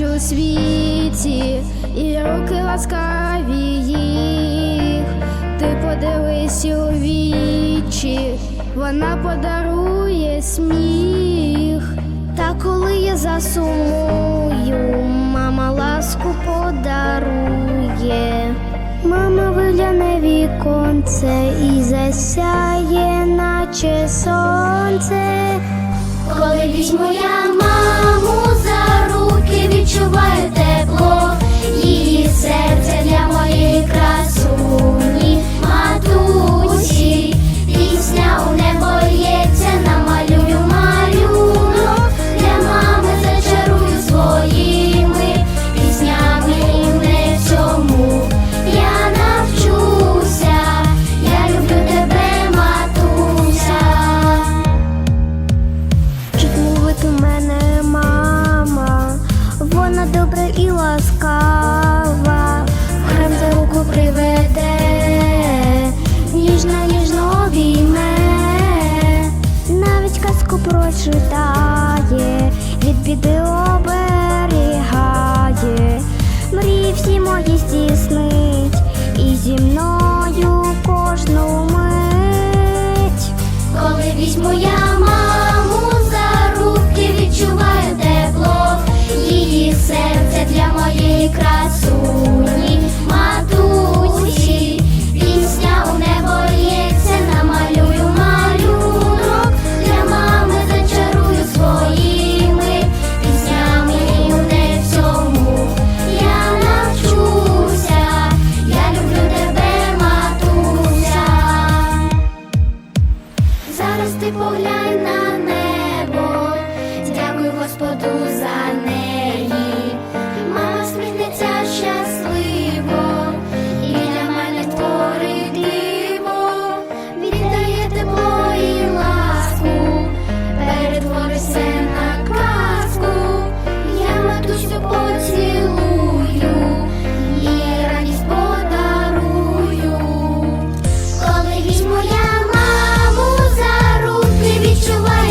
у світі, і руки ласкаві їх. Ти подивись у вічі, вона подарує сміх. Та коли я засумую, мама ласку подарує. Мама вигляне віконце і засяє, наче сонце. Коли візьму я маму за you are